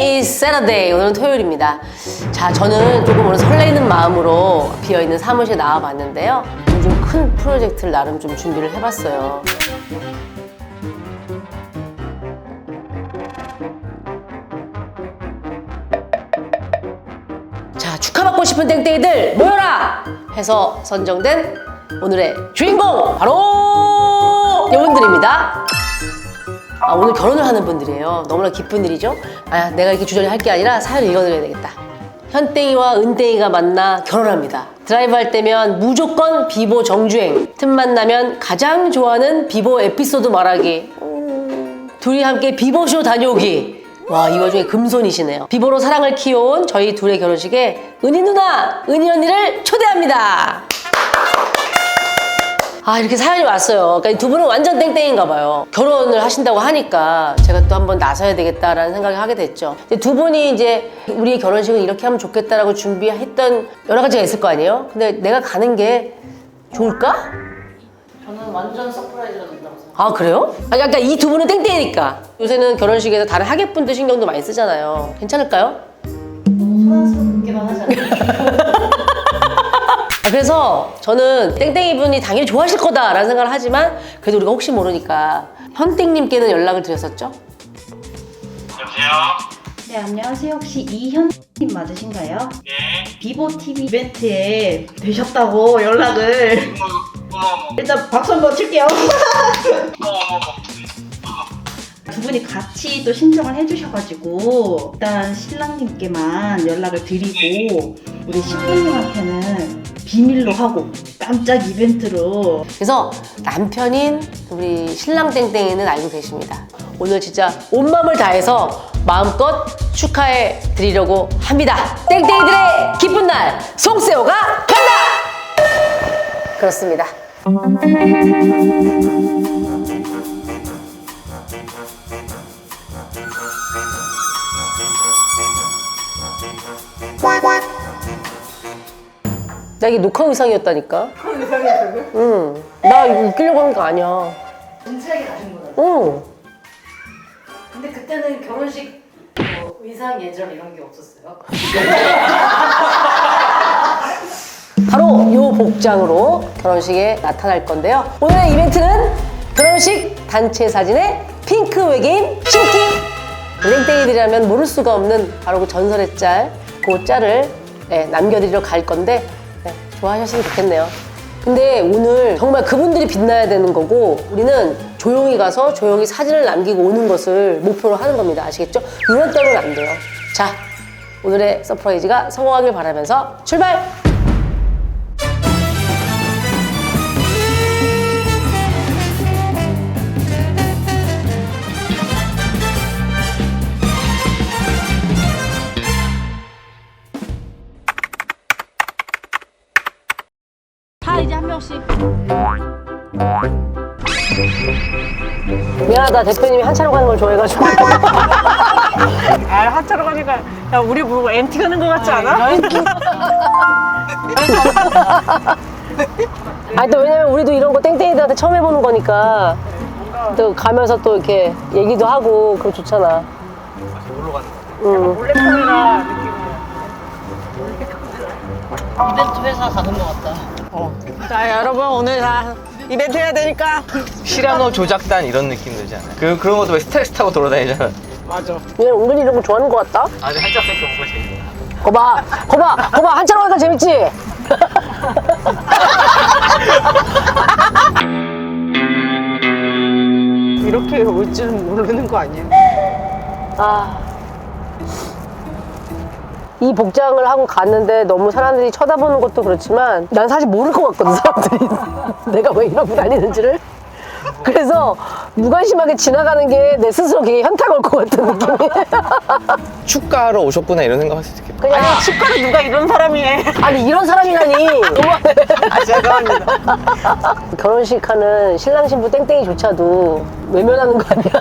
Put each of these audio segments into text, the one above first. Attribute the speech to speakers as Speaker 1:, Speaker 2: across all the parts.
Speaker 1: Today is Saturday. 오늘은 토요일입니다. 자, 저는 조금 오늘 설레이는 마음으로 비어있는 사무실에 나와봤는데요. 요즘 큰 프로젝트를 나름 좀 준비를 해봤어요. 자, 축하받고 싶은 땡땡이들 모여라! 해서 선정된 오늘의 주인공 바로 이분들입니다. 아, 오늘 결혼을 하는 분들이에요. 너무나 기쁜 일이죠? 아, 내가 이렇게 주저리 할 게 아니라 사연 읽어드려야 되겠다. 현땡이와 은땡이가 만나 결혼합니다. 드라이브 할 때면 무조건 비보 정주행. 틈만 나면 가장 좋아하는 비보 에피소드 말하기. 음, 둘이 함께 비보쇼 다녀오기. 와, 이 와중에 금손이시네요. 비보로 사랑을 키워온 저희 둘의 결혼식에 은희 누나, 은희 언니를 초대합니다. 아 이렇게 사연이 왔어요. 그러니까 이두 분은 완전 땡땡인가 봐요. 결혼을 하신다고 하니까 제가 또 한번 나서야 되겠다라는 생각을 하게 됐죠. 이제 두 분이 이제 우리의 결혼식은 이렇게 하면 좋겠다라고 준비했던 여러 가지가 있을 거 아니에요? 근데 내가 가는 게 좋을까?
Speaker 2: 저는 완전 서프라이즈가 된다고 생각해요.
Speaker 1: 아 그래요? 아 그러니까 이두 분은 땡땡이니까 요새는 결혼식에서 다른 하객분들 신경도 많이 쓰잖아요. 괜찮을까요?
Speaker 2: 너무 소란스럽기만 하지 않아요?
Speaker 1: 아, 그래서 저는 땡땡이 분이 당연히 좋아하실 거다라는 생각을 하지만 그래도 우리가 혹시 모르니까 현땡님께는 연락을 드렸었죠.
Speaker 3: 여보세요?
Speaker 4: 네, 안녕하세요. 혹시 이현님 맞으신가요?
Speaker 3: 네.
Speaker 4: 비보 TV 이벤트에 되셨다고 연락을.
Speaker 3: 어머, 어머, 어머,
Speaker 4: 일단 박수 한번 칠게요.
Speaker 3: 어머, 어머.
Speaker 4: 두 분이 같이 또 신청을 해주셔가지고 일단 신랑님께만 연락을 드리고 우리 신부님한테는 비밀로 하고 깜짝 이벤트로
Speaker 1: 그래서 남편인 우리 신랑 땡땡이는 알고 계십니다. 오늘 진짜 온 마음을 다해서 마음껏 축하해 드리려고 합니다. 땡땡이들의 기쁜 날 송세호가 간다. 그렇습니다. 나 이게 녹화 의상이었다니까. 녹화 의상이었다고? 응. 나 이거 웃기려고 한거 아니야.
Speaker 2: 진지하게 가신 거예요.
Speaker 1: 응.
Speaker 2: 근데 그때는 결혼식 뭐 의상 예절 이런 게 없었어요?
Speaker 1: 바로 요 복장으로 결혼식에 나타날 건데요. 오늘의 이벤트는 결혼식 단체 사진의 핑크 외계인 신기! 땡땡이들이라면 모를 수가 없는 바로 그 전설의 짤, 그 짤을 네, 남겨드리러 갈 건데 네, 좋아하셨으면 좋겠네요. 근데 오늘 정말 그분들이 빛나야 되는 거고 우리는 조용히 가서 조용히 사진을 남기고 오는 것을 목표로 하는 겁니다. 아시겠죠? 이런 때문에 안 돼요. 자, 오늘의 서프라이즈가 성공하길 바라면서 출발!
Speaker 4: 이제 한 명씩
Speaker 1: 미안하다 대표님이 한차로 가는 걸 좋아해가지고
Speaker 5: 아, 하차로 가니까 야 우리 보고 MT 가는 것 같지 않아?
Speaker 1: 아니 또 왜냐면 우리도 이런 거 땡땡이들한테 처음 해보는 거니까 또 가면서 또 이렇게 얘기도 하고 그럼 좋잖아 응.
Speaker 5: 몰래 카메라 느낌으로.
Speaker 2: 이벤트 회사 가는 것 같다.
Speaker 5: 자 여러분 오늘 다 이벤트 해야 되니까
Speaker 6: 시라노 조작단 이런 느낌 들지 않아요? 그, 그런 것도 왜 스트레스 타고 돌아다니잖아.
Speaker 5: 맞아
Speaker 1: 얘 은근히 이런 거 좋아하는 것 같다
Speaker 6: 아주 한짝 생겨 온 거지.
Speaker 1: 거봐 거봐 거봐 한차로 가니까 재밌지?
Speaker 5: 이렇게 올 줄은 모르는 거 아니야?
Speaker 1: 아. 이 복장을 하고 갔는데 너무 사람들이 쳐다보는 것도 그렇지만 난 사실 모를 것 같거든 사람들이 내가 왜 이러고 다니는지를 그래서 무관심하게 지나가는 게 내 스스로 되게 현타 올것 같은 느낌이
Speaker 6: 축가하러 오셨구나 이런 생각 할 수도 있겠다.
Speaker 1: 그냥
Speaker 5: 축가를 누가 이런 사람이 해?
Speaker 1: 아니 이런 사람이라니 너무하네
Speaker 5: 아 죄송합니다
Speaker 1: 결혼식 하는 신랑 신부 땡땡이조차도 외면하는 거 아니야?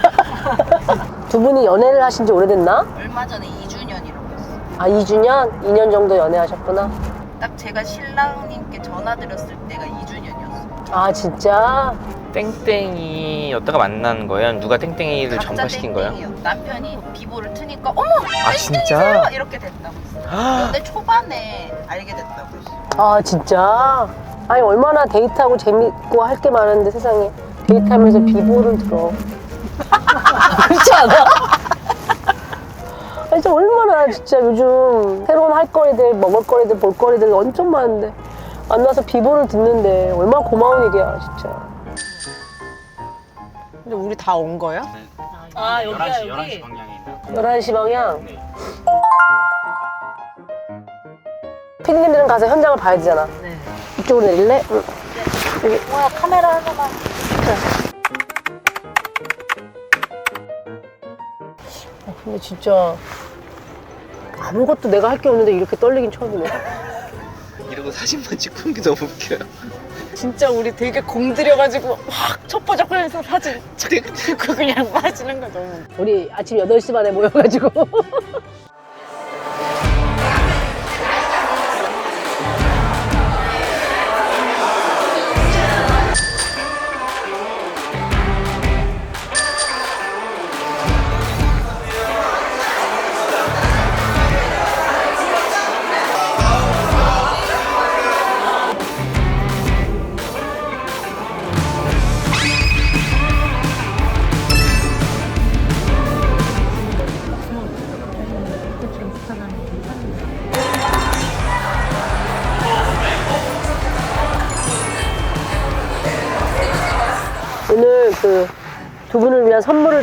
Speaker 1: 두 분이 연애를 하신 지 오래됐나?
Speaker 7: 얼마 전에 2주년이라고 했어요.
Speaker 1: 아 2주년? 2년 정도 연애하셨구나
Speaker 7: 딱 제가 신랑님께 전화 드렸을 때가 2주년이었어요.
Speaker 1: 아 진짜?
Speaker 6: 땡땡이였다가 만난 거예요? 누가 땡땡이를 전파시킨 거예요?
Speaker 7: 남편이 비보를 트니까 어머
Speaker 6: 아 진짜?
Speaker 7: 이렇게 됐다고 했어요. 연애 초반에 알게 됐다고 했어요.
Speaker 1: 아 진짜? 아니 얼마나 데이트하고 재밌고 할 게 많은데 세상에 데이트하면서 비보를 들어 그렇지 않아? 아니 진짜 얼마나 진짜 요즘 새로운 할거리들 먹을거리들 볼거리들 엄청 많은데 만나서 비보를 듣는데 얼마나 고마운 일이야 진짜
Speaker 5: 근데 우리 다 온 거야?
Speaker 1: 아 여기야
Speaker 3: 11시, 11시 방향에 있는
Speaker 1: 11시 방향
Speaker 3: 네.
Speaker 1: 피디님들은 가서 현장을 봐야 되잖아
Speaker 2: 네.
Speaker 1: 이쪽으로 내릴래? 응. 여기
Speaker 2: 와 카메라 하나만.
Speaker 1: 아, 근데 진짜 아무것도 내가 할 게 없는데 이렇게 떨리긴 처음이네.
Speaker 6: 이러고 사진만 찍고 게 너무 웃겨요.
Speaker 5: 진짜 우리 되게 공들여가지고 확 첩보적거려서 사진 찍고 그냥 빠지는 거 너무.
Speaker 1: 우리 아침 8시 반에 모여가지고.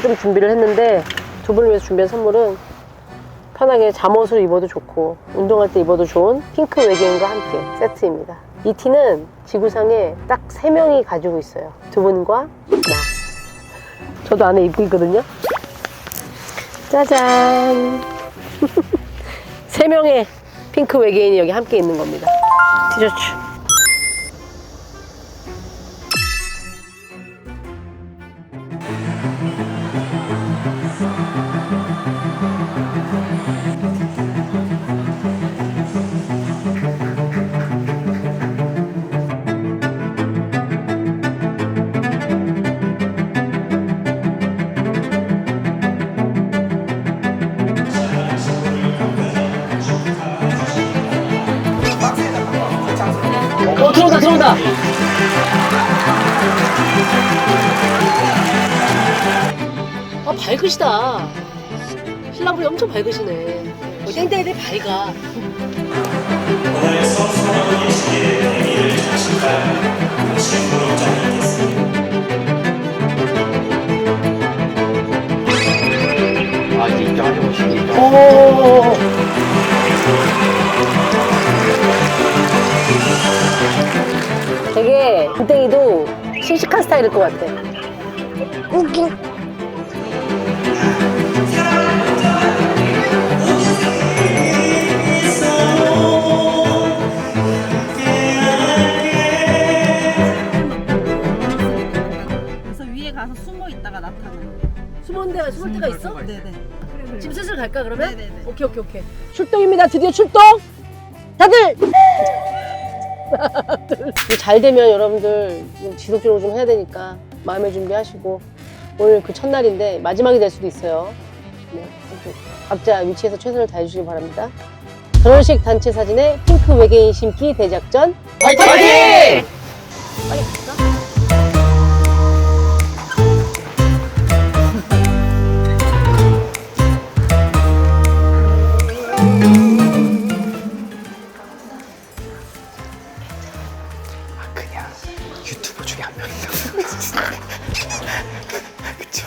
Speaker 1: 좀 준비를 했는데 두 분을 위해서 준비한 선물은 편하게 잠옷을 입어도 좋고 운동할 때 입어도 좋은 핑크 외계인과 함께 세트입니다. 이 티는 지구상에 딱세 명이 가지고 있어요. 두 분과 나. 저도 안에 입고 있거든요. 짜잔. 세 명의 핑크 외계인이 여기 함께 있는 겁니다. 티셔츠. 밝으시다. 신랑분이 엄청 밝으시네. 어, 땡땡이들 밝아.
Speaker 6: 아 이제 입장하려고 시기.
Speaker 1: 오. 되게 땡땡이도 씩씩한 스타일일 것 같아. 웃기. 숨은 데가 숨을 데가 있어?
Speaker 7: 네네.
Speaker 1: 지금 슬슬 갈까 그러면?
Speaker 7: 네네네.
Speaker 1: 오케이 오케이 오케이. 출동입니다. 드디어 출동. 다들. 잘 되면 여러분들 좀 지속적으로 좀 해야 되니까 마음의 준비하시고 오늘 그 첫날인데 마지막이 될 수도 있어요. 네, 아무튼 각자 위치에서 최선을 다해주시기 바랍니다. 결혼식 단체 사진에 핑크 외계인 심기 대작전
Speaker 6: 화이팅! 유튜버 중에 한 명이다. 그쵸?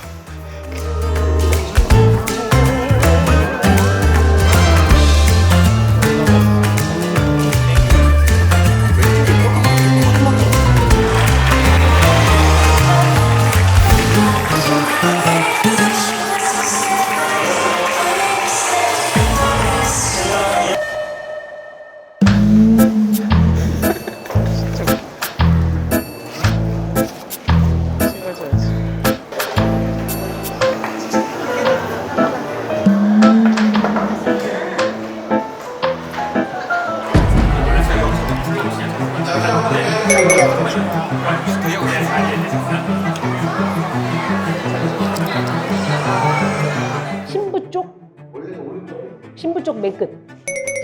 Speaker 1: 맨 끝.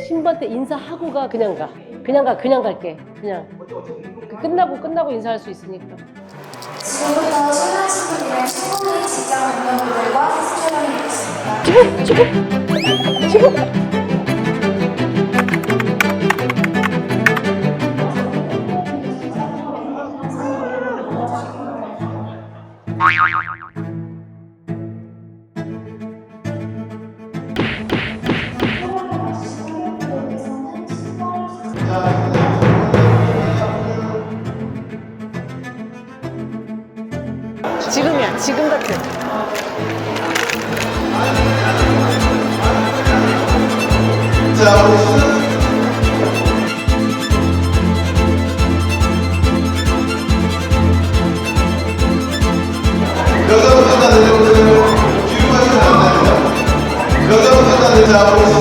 Speaker 1: 신부한테 인사하고 가 그냥 가. 그냥 가 그냥 갈게. 그냥. 그 끝나고 끝나고 인사할 수 있으니까.
Speaker 8: 지금부터 신랑 신부님의 수고의 직장 동료분들과 촬영이 있습니다.
Speaker 1: 지금 지금 지금.
Speaker 9: 여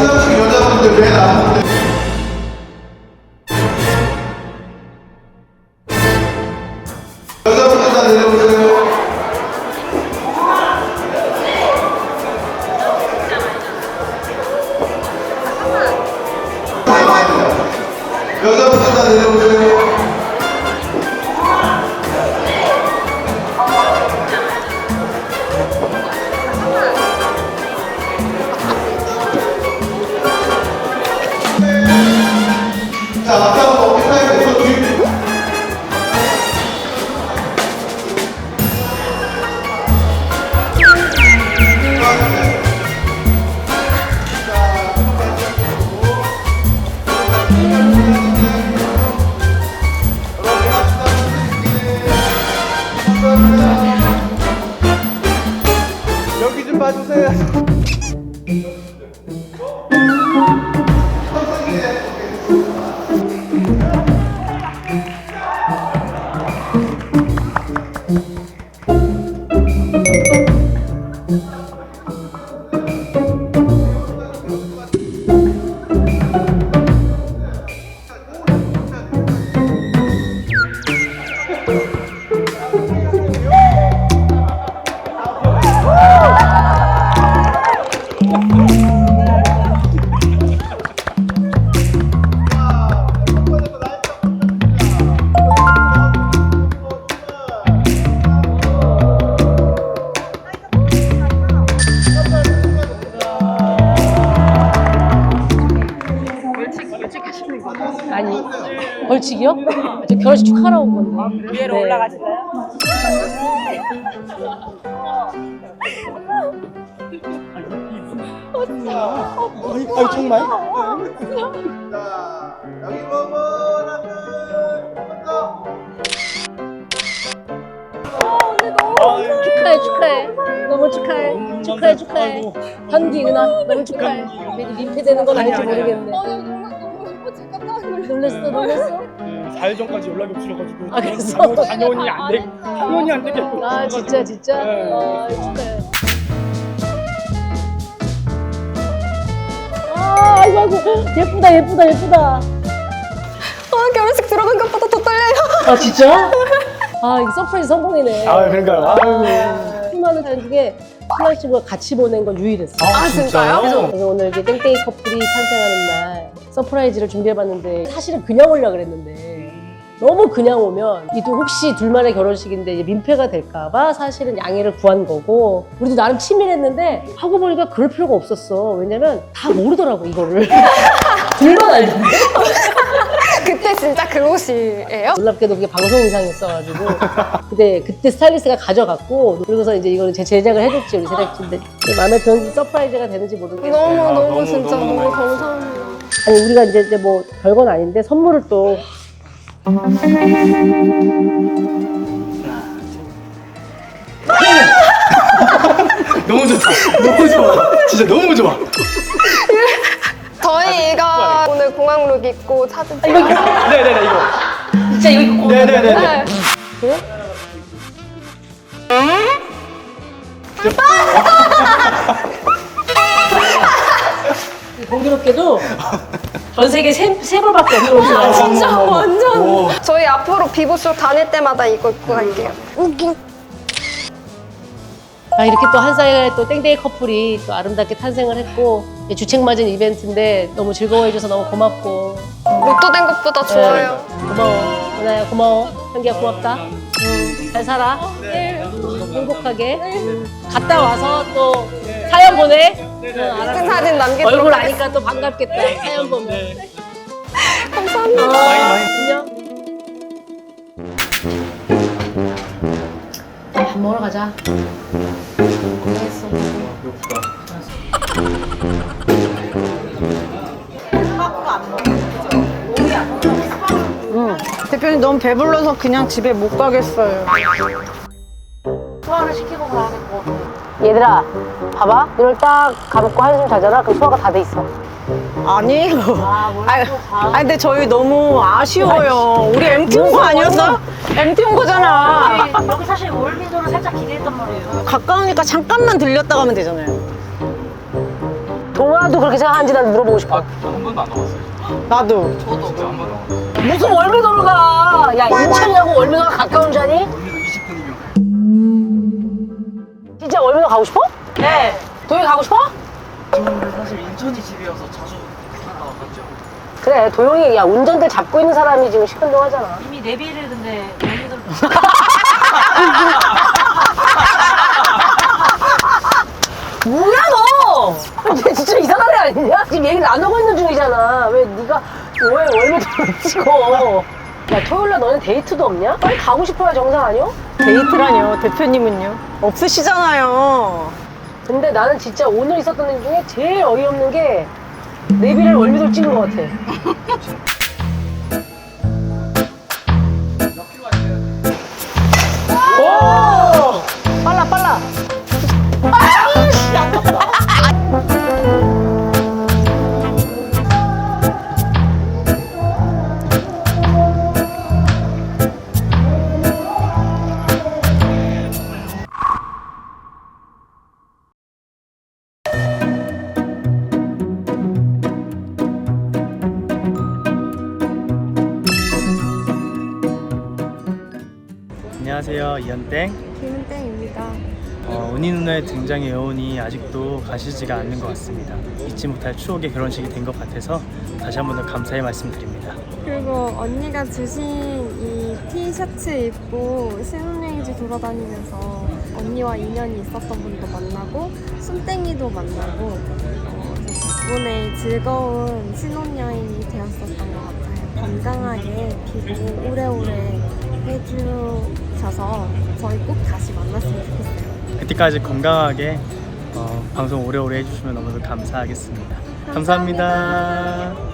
Speaker 1: 벌칙이요? 저 결혼식 축하하러 온 건데. 위로 올라가실래요?
Speaker 9: 자, 여기 보고 하나, 둘, 더.
Speaker 1: 축하해 축하해. 너무 축하해. 축하해 축하해. 현기 은하 너무 축하해. 괜히 민폐 되는 건 아닐지 모르겠네. 놀랬어 놀랬어
Speaker 10: 4일 전까지 연락이 없으셔가지고
Speaker 1: 아, 그랬어?
Speaker 10: 당연- 당연히 안 되, 당연히 안 되겠고
Speaker 1: 아 진짜 진짜
Speaker 10: 네.
Speaker 1: 아 축하해 아 아이고 아이고 예쁘다 예쁘다 예쁘다
Speaker 8: 아, 결혼식 들어간 것보다 더 떨려요.
Speaker 1: 아 진짜? 아 이거 서프라이즈 성공이네
Speaker 10: 아 그런가요? 아유.
Speaker 1: 수많은 사람 중에 신랑 친구가 같이 보낸 건 유일했어
Speaker 10: 아, 진짜요?
Speaker 1: 그래서 오늘 이제 땡땡이 커플이 탄생하는 날 서프라이즈를 준비해봤는데 사실은 그냥 오려고 그랬는데 너무 그냥 오면 이또 혹시 둘만의 결혼식인데 이제 민폐가 될까봐 사실은 양해를 구한 거고 우리도 나름 치밀했는데 하고 보니까 그럴 필요가 없었어. 왜냐면 다 모르더라고 이거를. 둘만 알던데?
Speaker 8: 그때 진짜 그 옷이에요?
Speaker 1: 놀랍게도 그게 방송 의상이었어가지고. 그때 그때 스타일리스트가 가져갔고 그러고서 이제 이거를 제 제작을 해줬지 우리 제작진들. 마음에 드는지 서프라이즈가 되는지 모르겠는데
Speaker 8: 너무
Speaker 10: 아,
Speaker 8: 너무,
Speaker 10: 너무,
Speaker 8: 진짜
Speaker 10: 너무
Speaker 8: 너무, 감사합니다.
Speaker 1: 아니 우리가 이제, 이제 뭐 별건 아닌데 선물을 또
Speaker 10: 너무 좋다. 너무 좋아. 진짜 너무 좋아.
Speaker 8: 저희가 오늘 공항룩 입고 사진 찍
Speaker 10: 네네네 이거.
Speaker 1: 진짜 이거 입고
Speaker 10: 네네네.
Speaker 8: 네.
Speaker 1: 공교롭게도 전 세계 세, 세 벌밖에 없는 옷이야.
Speaker 8: 아, 진짜 완전. 저희 앞으로 비보쇼 다닐 때마다 이거 입고 갈게요.
Speaker 1: 아, 이렇게 또한살또 땡땡이 커플이 또 아름답게 탄생을 했고 주책 맞은 이벤트인데 너무 즐거워해줘서 너무 고맙고.
Speaker 9: 로또 된 것보다 좋아요.
Speaker 1: 고마워. 은하야 고마워. 현기야 고맙다. 응, 잘 살아. 행복하게. 갔다 와서 또 사연 보내.
Speaker 9: 큰 사진 남기도록
Speaker 1: 얼굴. 아니까 또 반갑겠다 사연 보면
Speaker 9: 감사합니다.
Speaker 1: 어, 안녕 밥 먹으러 가자 고생했어
Speaker 5: 대표님 너무 배불러서 그냥 집에 못 가겠어요.
Speaker 1: 얘들아 봐봐 눈을 딱 감고 한숨 자잖아 그럼 소화가 다 돼 있어
Speaker 5: 아니에요. 아니, 아니, 근데 저희 너무 아쉬워요. 우리 MT 온 거 아니었어? MT 온 거잖아.
Speaker 2: 여기 사실 월미도를 살짝 기대했단 말이에요.
Speaker 5: 가까우니까 잠깐만 들렸다 가면 되잖아요.
Speaker 1: 동아도 그렇게 생각하는지 난 물어보고 싶어
Speaker 6: 한 번도 안 가봤어요.
Speaker 5: 나도.
Speaker 6: 진짜 한 번도 안 가봤어요.
Speaker 1: 무슨 월미도를 가? 야 인천이하고 월미도가 가까운 줄 아니? 진짜 월미도 가고 싶어? 네. 도영이 가고 싶어?
Speaker 11: 사실 인천이 집이어서 자주 갔다 왔죠.
Speaker 1: 그래 도영이 야 운전대 잡고 있는 사람이 지금 시큰둥 하잖아.
Speaker 2: 이미 내비를 근데 월미도를
Speaker 1: 뭐야 너? 쟤 진짜 이상한 애 아니냐? 지금 얘기 나누고 있는 중이잖아. 왜 네가 왜 월미도를 찍어? 야 토요일날 너는 데이트도 없냐? 빨리 가고 싶어야 정상 아니야?
Speaker 5: 데이트라뇨. 대표님은요? 없으시잖아요.
Speaker 1: 근데 나는 진짜 오늘 있었던 일 중에 제일 어이없는 게 내비를 월미도를 찍은 것 같아.
Speaker 11: 안녕하세요 이현땡.
Speaker 9: 김은땡입니다.
Speaker 11: 어, 은희 누나의 등장의 여운이 아직도 가시지가 않는 것 같습니다. 잊지 못할 추억의 결혼식이 된 것 같아서 다시 한 번 더 감사의 말씀드립니다.
Speaker 9: 그리고 언니가 주신 이 티셔츠 입고 신혼여행지 돌아다니면서 언니와 인연이 있었던 분도 만나고 순땡이도 만나고 어, 덕분에 즐거운 신혼여행이 되었었던 것 같아요. 건강하게 그리고 오래오래 해주 셔서 저희 꼭 다시 만났으면 좋겠어요.
Speaker 11: 그때까지 건강하게 어, 방송 오래오래 해주시면 너무도 감사하겠습니다. 감사합니다.